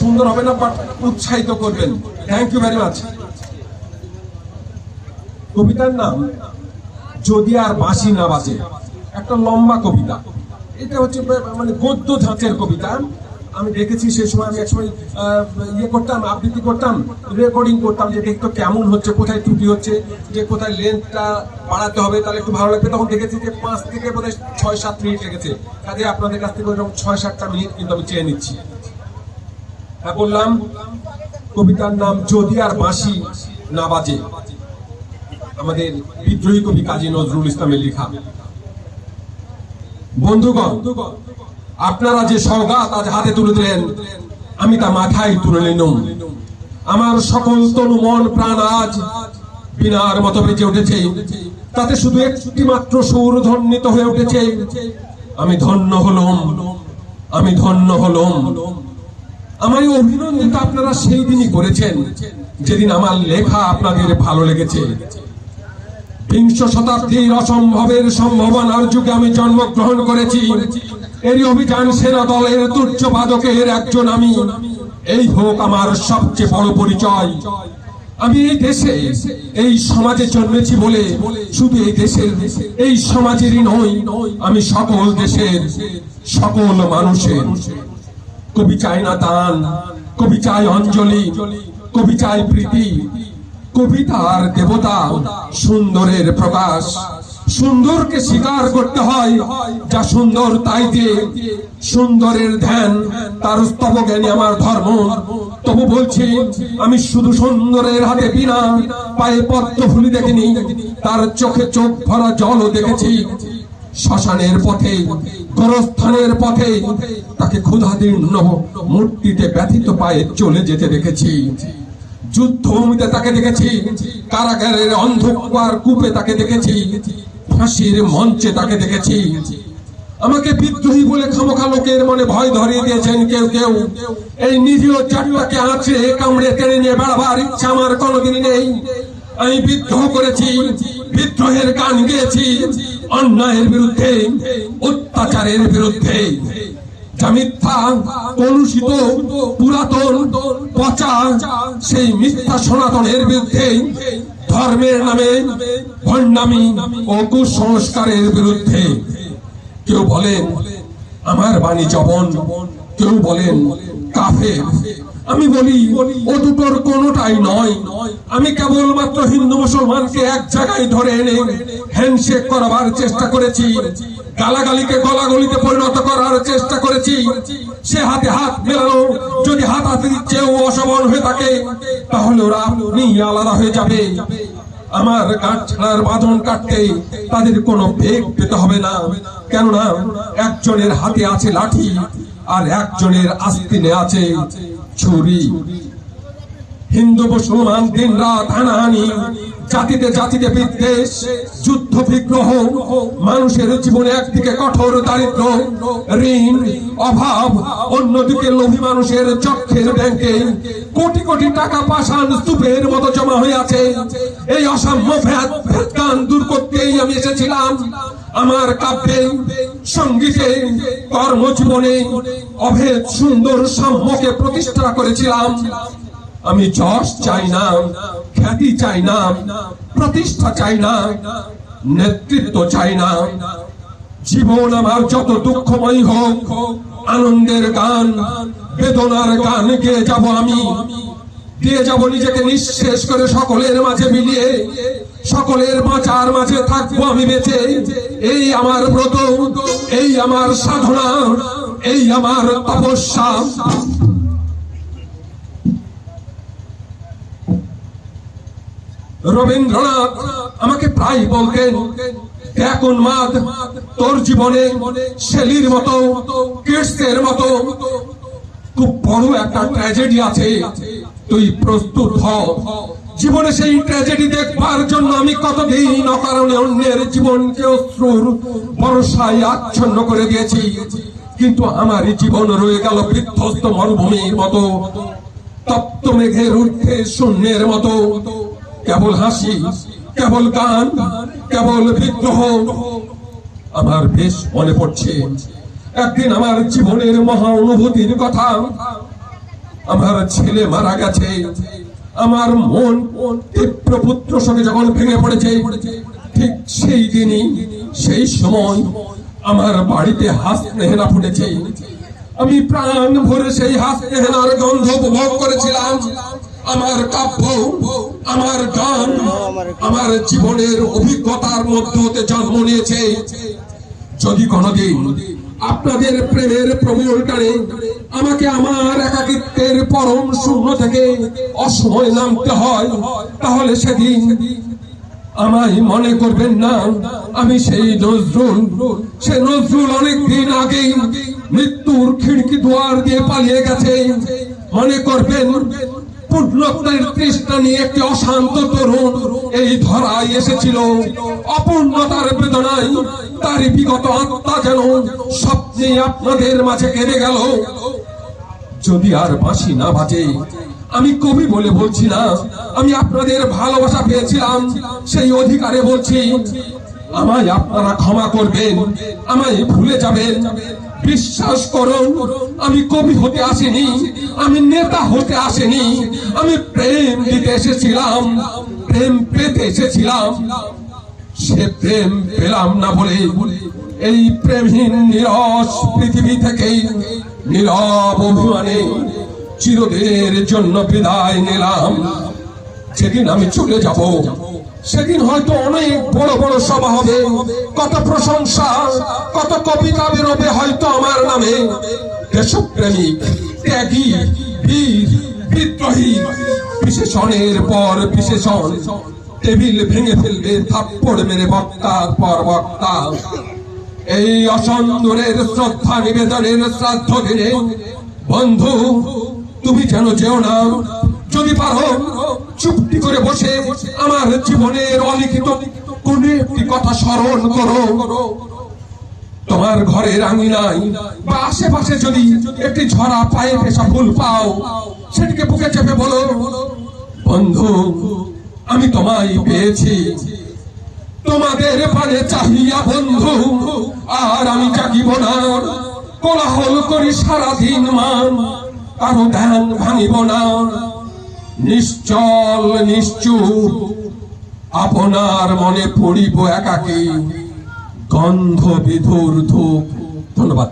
সুন্দর হবে না বাট উৎসাহিত করবেন। থ্যাংক ইউ ভেরি মাচ কবিতার নাম, যদি আর বাঁশি না বাজে। একটা লম্বা কবিতা। এটা হচ্ছে মানে গদ্য ধাঁচের কবিতা। আমি দেখেছি সেই সময় আমি একসময় ইয়ে করতাম, আবৃত্তি করতাম রেকর্ডিং করতাম যে দেখতো কেমন হচ্ছে, কোথায় ত্রুটি হচ্ছে, যে কোথায় লেন্থটা বাড়াতে হবে, তাহলে একটু ভালো লাগবে। তখন দেখেছি যে পাঁচ থেকে বোধ ছয় সাত মিনিট লেগেছে। কাজে আপনাদের কাছ থেকে ওইরকম ছয় সাতটা মিনিট কিন্তু আমি চেয়ে নিচ্ছি। বললাম কবিতার নাম যদি আর বাঁশি না বাজে। আমাদের বিদ্রোহী কবি কাজী নজরুল ইসলামের লেখা। বন্ধুগণ, আপনারা যে সৌগাত আজ হাতে তুলে দিলেন আমি তা মাথায় তুলে নিলাম। আমার সকল তনু মন প্রাণ আজ বিনার মতো বেঁচে উঠেছে। তাতে শুধু একটি মাত্র সৌর ধন্যিত হয়ে উঠেছে। আমি ধন্য হলুম, আমি ধন্য হলুম। আমার এই অভিনন্দনটা আপনারা সেই দিনই করেছেন, যেদিন আমার লেখা আপনাদের ভালো লেগেছে। বিংশ শতাব্দীর অসম্ভবের সম্ভাবনার যুগে আমি জন্মগ্রহণ করেছি। এই অভিযান সেনা দলের তুর্যবাদকের একজন আমি। এই হোক আমার সবচেয়ে বড় পরিচয়। আমি এই দেশে, এই সমাজে জন্মেছি বলে শুধু এই দেশের, এই সমাজেরই নই, আমি সকল দেশের সকল মানুষের। কবি চায় না দান কবি চায় অঞ্জলি, কবি চায় প্রীতি। কবিতার দেবতা, সুন্দরের প্রকাশ। সুন্দরকে স্বীকার করতে হয়, যা সুন্দর তাইতে। সুন্দরের ধ্যান, তার স্তব জ্ঞানী আমার ধর্ম। তবু বলছি, আমি শুধু সুন্দরের হাতে বিনা, পায়ে পদ্ম ফুলি দেখিনি, তার চোখে চোখ ভরা জলও দেখেছি। শ্মশানের পথে, গোরস্থানের পথে তাকে ক্ষুধাদীর্ণ মূর্তিতে ব্যথিত পায়ে চলে যেতে দেখেছি। যুদ্ধভূমিতে তাকে দেখেছি, কারাগারের অন্ধকার কূপে তাকে দেখেছি, ফাঁসির মঞ্চে তাকে দেখেছি। আমাকে বিদ্রোহী বলে খামোখা লোকের মনে ভয় ধরিয়ে দিয়েছেন কেউ কেউ। এই নিরীহ চারটাকে আঁচড়ে কামড়ে টেনে নিয়ে বেড়াবার ইচ্ছা আমার কোনোদিনই নেই। আমি বিদ্রোহ করেছি, বিদ্রোহের গান গেয়েছি। অন্যায়ের বিরুদ্ধে, অত্যাচারের বিরুদ্ধে। পুরাতন, পচা, সেই মিথ্যা সনাতনের বিরুদ্ধে, ধর্মের নামে ভণ্ডামি ও কুসংস্কারের বিরুদ্ধে। কেউ বলেন, আমার বাণী জবন। কেউ বলেন, কাফের। আমি বলি, ও দুটোর কোনোটাই নয়। আমি কেবলমাত্র হিন্দু মুসলমানকে এক জায়গায় ধরে এনে হ্যান্ডশেক করাবার চেষ্টা করেছি, গালাগালিকে গলাগলিতে পরিণত করার চেষ্টা করেছি। সে হাতে হাত মেলানো, যদি হাত হাতে দিচ্ছে ও অসবল হয়ে থাকে, তাহলে ওরা আপনি আলাদা হয়ে যাবে। আমার কাঠ ছাড়ার বাঁধন কাটতে তাদের কোনো বেগ পেতে হবে না। কেননা একজনের হাতে আছে লাঠি আর একজনের আস্তিনে আছে ছুরি হিন্দু মুসলমান দিন রাত হানাহানি জাতিতে জাতিতে বিদ্বেষ, যুদ্ধ বিগ্রহ, মানুষের জীবনে একদিকে কঠোর দারিদ্র, ঋণ, অভাব, অন্যদিকে লোভী মানুষের চক্ষের ব্যাংকে কোটি কোটি টাকা পাষাণ স্তূপের মতো জমা হয়ে আছে। এই অসাম্য ভেদ ভেদগান দূর করতেই আমি এসেছিলাম। আমার কাব্যে, সঙ্গীতে, কর্মজীবনে অভেদ সুন্দর সাম্যকে প্রতিষ্ঠা করেছিলাম। আমি যশ চাই না, খ্যাতি চাই না, প্রতিষ্ঠা চাই না, নেতৃত্ব চাই না। জীবন আমার যত দুঃখময় হোক, আনন্দের গান, বেদনার গান গেয়ে যাব আমি। দিয়ে যাব নিজেকে নিঃশেষ করে সকলের মাঝে মিলিয়ে, সকলের বাঁচার মাঝে থাকব আমি বেঁচে। এই আমার ব্রত, এই আমার সাধনা, এই আমার তপস্যা। রবীন্দ্রনাথ, আমাকে প্রায় বলতেন দেখ উন্মাদ তোর জীবনে শেলির মতো কীটসের মতো, খুব বড় একটা ট্র্যাজেডি আছে, তুই প্রস্তুত হ। জীবনে সেই ট্র্যাজেডি দেখবার জন্য আমি কতদিন অকারণে অন্যের জীবনকে অশ্রুর আচ্ছন্ন করে দিয়েছি। কিন্তু আমার জীবন রয়ে গেল বিধ্বস্ত মরুভূমির মতো, তপ্ত মেঘের ঊর্ধ্বে শূন্যের মতো। কেবল হাসি, কেবল গান, কেবল বিদ্রোহ। আমার বেশ মনে পড়ছে, একদিন আমার জীবনের মহা অনুভূতির কথা। আমার ছেলে মারা গেছে, আমার মন তীব্র পুত্র সঙ্গে যখন ভেঙে পড়েছে, ঠিক সেই দিনই, সেই সময় আমার বাড়িতে হাস নেহেনা ফুটেছে। আমি প্রাণ ভরে সেই হাস নেহেনার গন্ধ উপভোগ করেছিলাম। আমার কাব্য, আমার গান, আমার জীবনের অভিজ্ঞতার মধ্য হতে জন্ম নিয়েছে। যদি কোনদিন আপনাদের প্রেমের প্রমূল টানে আমাকে আমার একাকিত্বের পরম শূন্য থেকে অসময় নামতে হয়, তাহলে সেদিন আমায় মনে করবেন না, আমি সেই নজরুল। সে নজরুল অনেক দিন আগে মৃত্যুর খিড়কি দুয়ার দিয়ে পালিয়ে গেছে। মনে করবেন পূর্ণত্বের তৃষ্ণা নিয়ে একটি অশান্ত তরুণ এই ধরায় এসেছিল। অপূর্ণতার বেদনায় তার বিগত আত্মা যেন স্বপ্নে আপনাদের মাঝে কেঁদে গেল। যদি আর বাঁশি না বাজে, আমি কবি বলে বলছি না, আমি আপনাদের ভালোবাসা পেয়েছিলাম, সেই অধিকারে বলছি, আমায় আপনারা ক্ষমা করবেন, আমায় ভুলে যাবেন বিশ্বাস করুন, আমি কবি হতে আসিনি, আমি নেতা হতে আসিনি, আমি প্রেম দিতে এসেছিলাম, প্রেম পেতে এসেছিলাম। সে প্রেম পেলাম না বলে এই প্রেমহীন নিরস পৃথিবী থেকে নীরব অভিমানে চিরদের জন্য বিদায় নিলাম। সেদিন আমি চলে যাব। সেদিন হয়তো অনেক বড় বড় সভা হবে। কত প্রশংসা, কত কবিতা বেরোবে হয়তো আমার নামে। দেশপ্রেমিক, ত্যাগী, বীর, বিদ্রোহী, বিশেষণের পর বিশেষণ। টেবিল ভেঙে ফেলবে, থাপ্পড় মেরে বক্তার পর বক্তা। এই অসন্দরের শ্রদ্ধা নিবেদনের শ্রাদ্ধ বন্ধু, তুমি যেন যেও না। যদি পারো চুপটি করে বসে আমার জীবনের অলিখিত কোন একটি কথা স্মরণ করো। তোমার ঘরের আঙিনায় বা আশেপাশে যদি একটি ঝরা পায়ে পেশা ফুল পাও, সেটিকে বুকে চেপে বলো, বন্ধু, আমি তোমায় পেয়েছি। তোমাদের পানে চাহিয়া বন্ধু, আর আমি জাগিব না। কোলাহল করি সারাদিন মান, কারও ধ্যান ভাঙিব না। নিশ্চল নিশ্চুপ আপনার মনে পড়িব একাকে গন্ধ বিধুর ধূপ। ধন্যবাদ।